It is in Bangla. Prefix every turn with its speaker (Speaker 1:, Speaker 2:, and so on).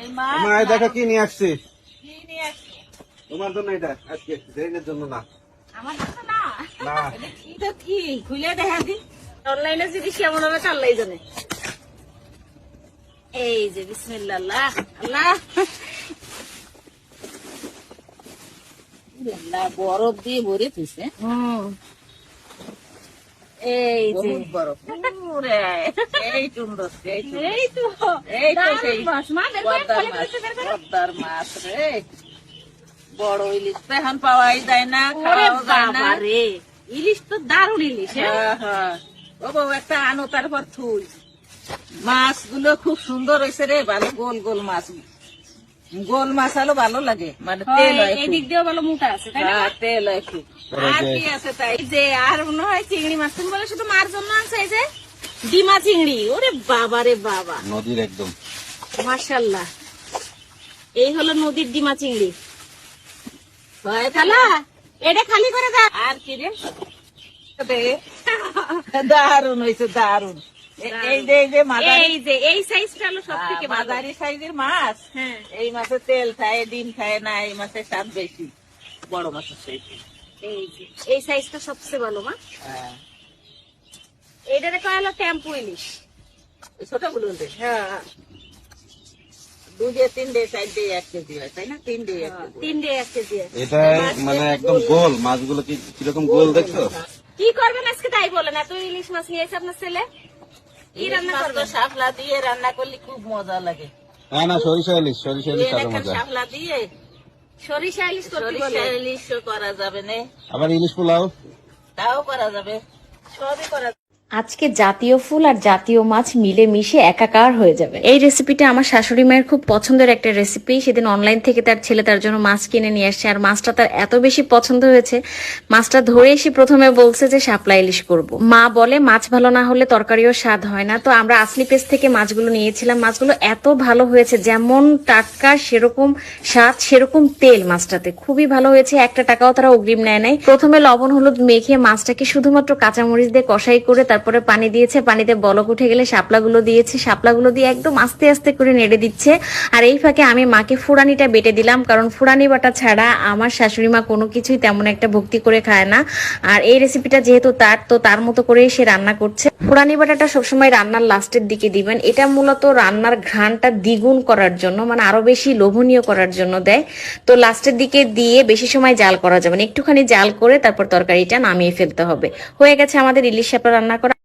Speaker 1: এই মাছ
Speaker 2: মা এই দেখো কি নিয়ে আসছি।
Speaker 1: কি নিয়ে আসছো?
Speaker 2: তোমার জন্য এটা আজকে জেনের জন্য না।
Speaker 1: আমার কাছে না?
Speaker 2: না।
Speaker 1: এটা কি খুলে দেখা দি। অনলাইনে কেমন হবে জানে। এই যে বিসমিল্লাহ আল্লাহ। আল্লাহ আল্লাহ, বরফ দিয়ে ভরে থুইছে এই যে। এই সুন্দর এই
Speaker 3: তো।
Speaker 1: এই সেই
Speaker 3: মাছ।
Speaker 1: মাছ। রে। বড় ইলিশ এখন পাওয়াই যায় না
Speaker 3: ওরে
Speaker 1: যায় না।
Speaker 3: রে ইলিশ তো দারুণ ইলিশ হ্যাঁ?
Speaker 1: হ্যাঁ, হ্যাঁ। ও বউ একটা আনো তারপর থুই। মাছগুলো খুব সুন্দর হয়েছে রে ভালো গোল গোল মাছ। গোল মাছ আলো ভালো লাগে। মানে তেল হয়
Speaker 3: এই দিক দিয়েও ভালো মোটা আছে তাই না?
Speaker 1: হ্যাঁ, তেল হয় খুব। আর কি আছে তাই?
Speaker 3: যে আর মনে হয় চিংড়ি মাছ। তুমি বলে শুধু মার জন্য আনছে এই যে? ডিমা চিংড়ি। ওরে বাবা রে বাবা।
Speaker 2: নদীর একদম।
Speaker 3: মাশাল্লাহ। এই হলো নদীর ডিমা চিংড়ি।
Speaker 1: হয়
Speaker 3: খালা এটা খালি করে দাও।
Speaker 1: আর কি রে? দে। দারুণ হয়েছে দারুণ এই যে এই যে
Speaker 3: এই যে এই সাইজটা হলো সব থেকে ভালো।
Speaker 1: সাইজের মাছ।
Speaker 3: হ্যাঁ।
Speaker 1: এই মাছে তেল খায় ডিম খায় না এই মাছের স্বাদ বেশি। বড় মাছের সাইজ
Speaker 3: এই যে। এই সাইজটা সবচেয়ে ভালো মা।
Speaker 1: হ্যাঁ।
Speaker 3: এইটারে কয় হলো টেম্পু ইলিশ।
Speaker 1: ছোটগুলো দে
Speaker 3: হ্যাঁ।
Speaker 1: তিন দিয়ে চার দিয়ে এক কেজি হয় তাই না? তিন দিয়ে এক
Speaker 3: তিন দিয়ে এক কেজি আছে।
Speaker 2: এটা মানে একদম গোল। মাছগুলো কি কীরকম গোল। দেখছ?
Speaker 3: কি করবেন আজকে তাই বলেন এত ইলিশ মাছ নিয়ে এসে আপনার ছেলে? রান্না
Speaker 1: শাপলা দিয়ে রান্না করলে খুব মজা লাগে।
Speaker 2: না না সরিষা ইলিশ সরিষা ইলিশ আরও
Speaker 1: এলাকার
Speaker 2: মজা।
Speaker 1: শাপলা দিয়ে।
Speaker 3: সরিষা ইলিশ করতে
Speaker 1: সরিষা ইলিশ করা যাবে না।
Speaker 2: আবার ইলিশ পোলাও?
Speaker 1: তাও করা যাবে। সবই করা যাবে
Speaker 4: আজকে জাতীয় ফুল আর জাতীয় মাছ মিলে মিশে একাকার হয়ে যাবে। এই রেসিপিটা আমার শাশুড়ি মায়ের খুব পছন্দের একটা রেসিপি সেদিন অনলাইন থেকে তার ছেলে তার জন্য মাছ কিনে নিয়ে আসছে। আর মাছটা তার এত বেশি পছন্দ হয়েছে, মাছটা ধরে এসে প্রথমে বলছে যে শাপলা ইলিশ করব। মা বলে, মাছ ভালো না হলে তরকারিও স্বাদ হয় না। তো আমরা আসলি পেস থেকে মাছগুলো নিয়েছিলাম। মাছগুলো এত ভালো হয়েছে, যেমন টাটকা, সেরকম স্বাদ, সেরকম তেল মাছটাতে। খুবই ভালো হয়েছে। একটা টাকাও তারা অগ্রিম নেয় নাই। প্রথমে লবণ, হলুদ মেখে মাছটাকে শুধুমাত্র কাঁচামরিচ দিয়ে কষাই করে তারপরে পানি দিয়েছে, পানিতে বলক উঠে গেলে শাপলাগুলো দিয়েছে, শাপলাগুলো দিয়ে একদম আস্তে আস্তে করে নেড়ে দিচ্ছে। আর এই ফাঁকে আমি মাকে ফুরানিটা বেটে দিলাম, কারণ ফুরানি বাটা ছাড়া আমার শাশুড়ি মা কোনো কিছুই তেমন একটা ভক্তি করে খায় না। আর এই রেসিপিটা যেহেতু তার, তো তার মতো করেই সে রান্না করছে। ফুরানি বাটাটা সবসময় রান্নার লাস্টের দিকে দিবেন। এটা মূলত রান্নার ঘ্রাণটা দ্বিগুণ করার জন্য মানে আরও বেশি লোভনীয় করার জন্য দেয়। তো লাস্টের দিকে দিয়ে বেশি সময় জাল করা যাবে একটুখানি জাল করে তারপর তরকারিটা নামিয়ে ফেলতে হবে। হয়ে গেছে আমাদের ইলিশ শাপলা রান্না করা।